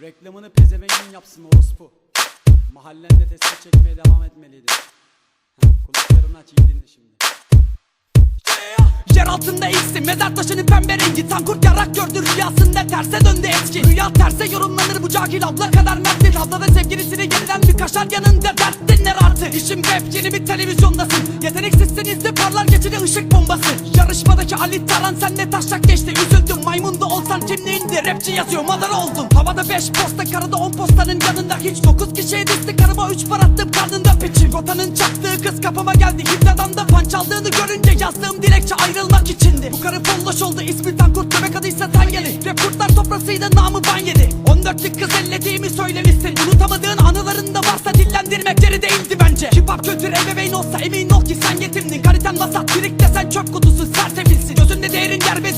Reklamını pezevengin yapsın orospu. Mahallende tespih çekmeye devam etmeliydi. Heh, kulaklarını aç iyi dinle şimdi. Yer altında ilksin mezar taşının pembe rengi. Tankurt yarak gördü. Rüyasında terse döndü eski Rüya terse yorumlanır. Bu cahil abla kadar merttir Ablada sevgilisini yeniden bir kaşar yanında dert dinler artık. İşim rap yeni bir televizyondasın. Yeteneksizseniz de parlar geçide ışık bombası. Yarışmadaki Ali Taran senle taşak geçti. Üzüldüm maymunda olsan kimliğinde rapçi yazıyor madara oldun Havada 5 posta karada 10 postanın yanında. Hiç 9 kişiye disti karıma 3 par attım karnında piçi. Rotanın çaktığı kız kapıma geldi. Hiddadan da pan çaldığını görünce yazdığım dilekçe ayrılmak içindi. Bu karı folloş oldu. İsmi Tankurt göbek adıysa sen geli Rap kurtlar sofrasıydı namı ban yedi. 14'lük kız ellediğimi söylemişsin. Unutamadığın anılarında varsa dillendirmek yeri değildi bence. Hip hop kültür ebeveyn olsa emin ol ki sen yetimdin. Kaliten vasat birik desen çöp kutusu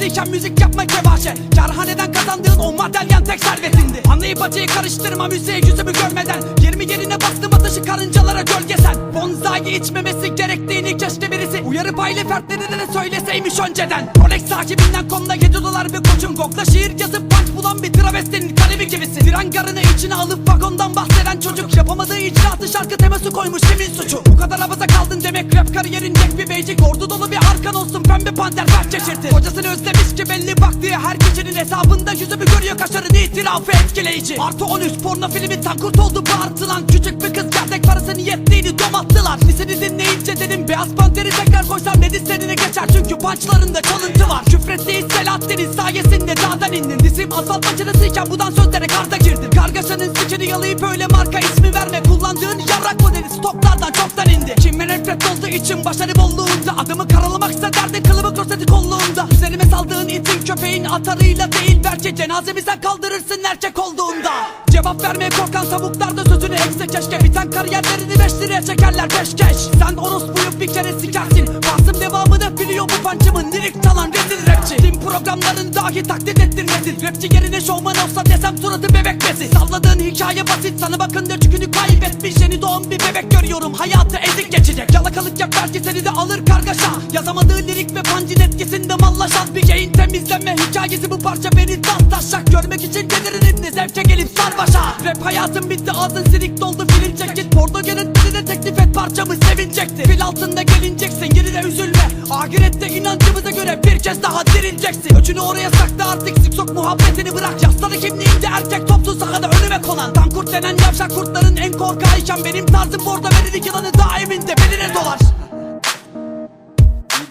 yerbeziyken müzik yapma kebaşe. Kerhaneden kazandığın o madalyan tek servetindi. Anlayıp acıyı karıştırma müziğe yüzümü görmeden. 20 yerine bastım ateşi karıncalara gölgesen. Bonzai içmemesi gerektiğini keşke birisi Uyarıp aile fertlerine de söyleseymiş önceden. Rolex sahibinden komla 7 dolar bir koçum Gokla şiir yazıp punch bulan bir travestinin kalemi gibisin. Tren garını içine alıp vagondan bahseden çocuk Yapamadığı icraatı şarkı teması koymuş kimin suçu? Bu kadar abaza kaldın demek rap kariyerin beycik Ordu dolu bir arkan olsun pembe panter kaç çeşirti Kocasını özlemiş ki belli baktığı her kişinin hesabında Yüzümü görüyor kaşarın itirafı etkileyici. Artı 13 porno filmi tankurt oldu bağırtılan Küçük bir kız gerdek parasını yettiğini domattılar. Liseni dinleyince dedim beyaz panteri tekrar koysam dedi senine geçer. Çünkü punchlarında çalıntı var. Küfrettiği Selahattin'in sayesinde dağdan indin. Dizim asfalt makinesiyken budan sözlere karda girdim Kargaşanın sikini yalayıp öyle marka ismi verme. Kullandığın yavrak modeli stoklardan çoktan indi. Kime nefret olduğu için başarı bolluğunda. Adımı karalamaksa derdin kılıbık roseti kolluğunda. Üzerime saldığın itin köpeğin atarıyla değil Belki cenazemi sen kaldırırsın erkek olduğunda Cevap vermeye korkan tavuklar da sözünü ekse keşke. Biten kariyerlerini beş liraya çekerler peşkeş Sen orospuyup bir kere sikersin. Basım devamını biliyor bu pancımın Lirik çalan rezil rapçi. Tim programların dahi taklit ettirmesin. Rapçi yerine şovman olsa desem suratı bebek bezi Salladığın hikaye basit sana bakınca çükünü kaybetmiş. Yeni doğan bir bebek görüyorum hayatı ezik geçecek. Yalakalık yap belki seni de alır kargaşa. Yazamadığı lirik ve pancin etkisinde mallaşan Bir yayın temizleme hikayesi bu parça beni tas taşak? Görmek için gelirin ibni zevke gelip sar başa Rap hayatım bitti ağzın silik doldu film çek git Porno yönetmenine teklif et parçamı sevinecekti. Fil altında gelineceksin geride üzülme. Ahirette inancımıza göre bir kez daha dirileceksin Öcünü oraya sakla artık sık sok muhabbetini bırak. Yasları kimliğinde erkek toplu sahada önüme konan. Tankurt denen yavşak kurtların en korkağıyken Benim tarzım borda veririk yılanı daiminde beline dolar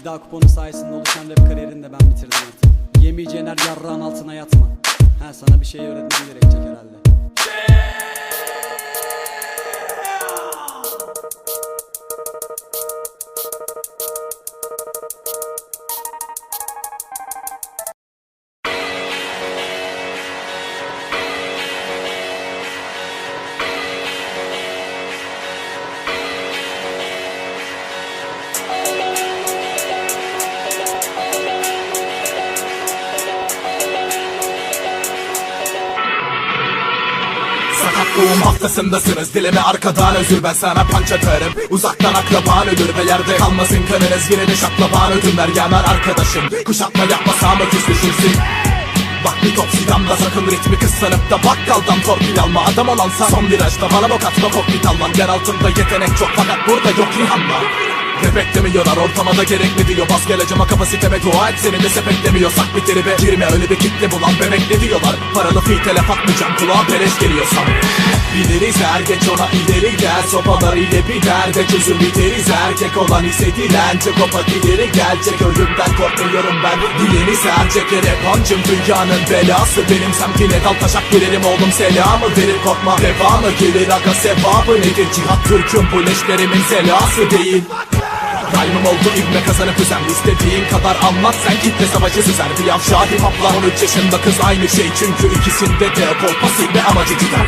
İddia kuponu sayesinde oluşan rap kariyerini de ben bitirdim artık. Yemeyeceğin her yarrağın altına yatma. Ha sana bir şey öğretmem gerekecek herhalde. Sakatlığım haftasındasınız dilime arkadan özür ben sana panç atarım Uzaktan akraban ölür ve yerde kalmasın kanınız Yine de şaklaban ödünler yanar arkadaşım. Kuşatma yapmasam öküz düşürsün. Bak bir top sidamda sakın ritmi kıssanıp da bakkaldan torpil alma? Adam olansa son virajda bana bok atma kokpit alman. Yer altında yetenek çok fakat burada yok rihanna ve beklemiyorlar ortama da gerek mi diyor. Bas geleceğime kapasiteme dua et. Seni de sepetlemiyorsak bir tribe Girme öyle bir kitle bulan bebek ne diyorlar? Paralı fitele patmayacağım kulağa beleş geliyorsam Biliriz er geç ona ileri gel. Sopalar ile bir derde çözüm biteriz. Erkek olan hissedilen çok opak ileri gelecek Ölümden korkmuyorum ben. Diyeniz erkeklere pancım dünyanın belası. Benim semtine dal taşak girerim. Oğlum selamı verir. Korkma Devamı gelir aga sevabı nedir? Cihat Türk'üm bu leşlerimin selası değil Rhyme'ım oldu ivme kazanıp üzen İstediğin kadar anlat sen kitle savaşı süzer. Bir yavşağı hip hopla 13 yaşında kız aynı şey. Çünkü ikisinde de kolpası ve amacı gider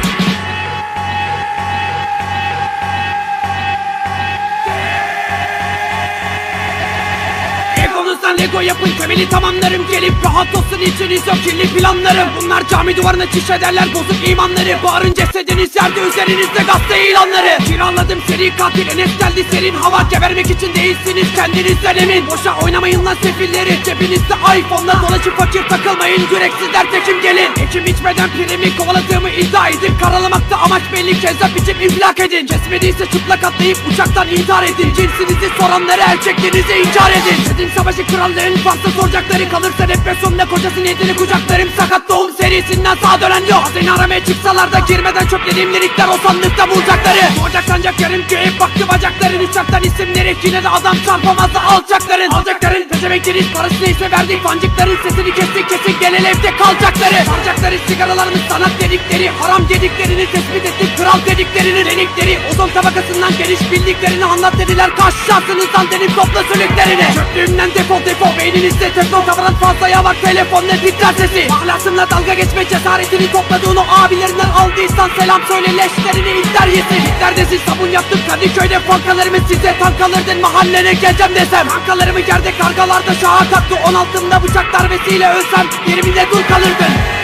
Sıfırdan Lego yapın temeli tamamlarım. Gelip rahat olsun içiniz yok kirli planlarım. Bunlar cami duvarına çiş ederler bozuk imanları. Bağırın cesediniz yerde üzerinizde gazete ilanları. Kiraladım seri katil Enes geldi serin hava Gebermek için değilsiniz kendinizden emin. Boşa oynamayın lan sefilleri Cebinizde iPhone'la dolaşıp fakir takılmayın Yüreksizler tekim gelin. Ekim içmeden primi kovaladığımı iddia edip Karalamakta amaç belli kezzap içip infilak edin. Kesmediyse çıplak atlayıp uçaktan intihar edin. Cinsinizi soranları erkekliğinizi inkar edin. Sedin savaşı krallığın varsa soracakları Kalırsa depresyonda kocasını yedini kucaklarım. Sakat doğum serisinden sağ dönen yok. Hazine aramaya çıksalar da girmeden çöplediğim lirikler O sandıkta bulacakları. Doğacak sancak yarım göğe baktı bacakların. Uçaktan isimleri yine de adam çarpamaz da alçakların Alacakların pezevenklerin parası neyse verdik Fancıkların sesini kestik kesin genel evde kalacakları. Saracakları sigaralarımız sanat dedikleri Haram dediklerini tespit ettik. Kral dediklerini Delikleri ozon tabakasından geniş bildiklerini anlat dediler. Kaç şansınızdan denip topla sülüklerini. Çöplüğümden defol defol. Beyninizde tekno kafadan fazlaya bak telefonla titrer sesi. Ahlakımla dalga geçme cesaretini topladığın o abilerinden aldıysan selam söyle leşlerini izler yesin. Hitlerdesin sabun yaptım Kadıköy'de bankalarımı size tank alırdın mahallene geleceğim desem. Bankalarımı yerde kargalarda şaha taktı 16'mda bıçak darbesiyle ölsem yerimde dul kalırdın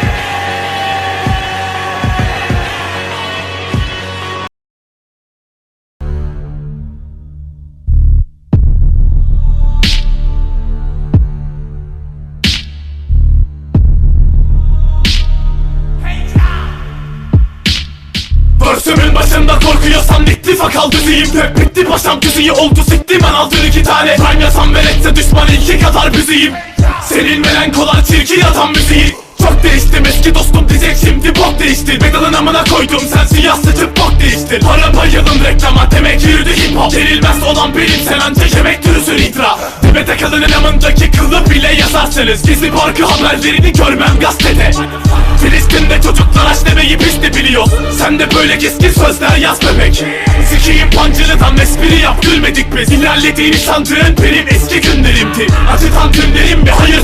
Börsümün başında korkuyorsan ittifak al düzeyim. Hep bitti paşam güzeyi oldu siktim ben aldın iki tane. Prime yasam veretse düşman iki kadar büzeyim. Senin melankolar çirkin atan müziği çok değiştim eski dostum diyecek şimdi bok değişti. Medalın amına koydum sen siyah sıçıp bok değiştir Para bayılın reklama demek yürüdü hip hop Denilmez olan benim sen anca yemek türüsün itra Tepede kadının amındaki kılı bile yazarsınız. Gizli parkı haberlerini görmem gazetede. Filistin'de çocuklar aç demeyi biz de biliyoruz. Sen de böyle keskin sözler yaz bebek. Sikiyim pancılıdan espri yap gülmedik biz. İlerlediğini sandığın benim eski günlerimdi. Acıtan günlerim bir hayır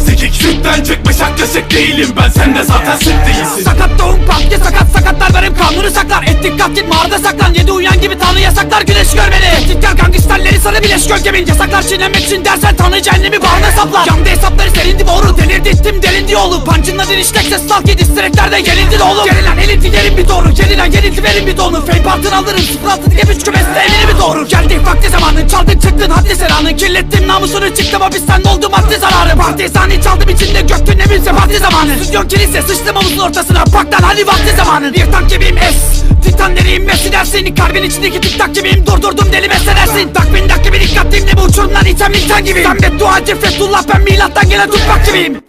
yaklaşık değilim ben sen de zaten süt değilsin. Sakat doğum patke sakat sakatlar varım kanunu saklar. Ettik katil mağarada saklan. Yedi uyan gibi tanrı yasaklar güneş görmeli Tehditler gangsterleri sana bileş gölgemin Yasaklar çiğnemek için dersen tanrı cehennemi bağrına saplar. Yandı hesapları serindi boru delirdi ittim delindi oğlum. Pancınla diriştekse stalk yedi direklerde yenildi de oğlum. Gerilen elinti yerin bir doğru Gerilen yenilti verin bir donu Fake partın alırım 06 diye üç kümeste elini bir doğru. Geldi vakti zamanın çaldın çıktın haddi seranın Kirlettim namusunu çıktım hapisten oldu maddi zararı. Partizani çaldım içinde göktün eminse parti zamanı. Stüdyon kilise sıçtım omuzun ortasına Bak lan hadi vakti zamanı. Bir tank gibiyim es. Titan deriyim Messi dersin Kalbin içindeki tik tak gibiyim. Durdurdum deli meselesi Takvim dak gibi dikkatliyim ne bu uçurumdan iten milten gibiyim Sen bedduacı Fethullah ben milattan gelen tutmak gibiyim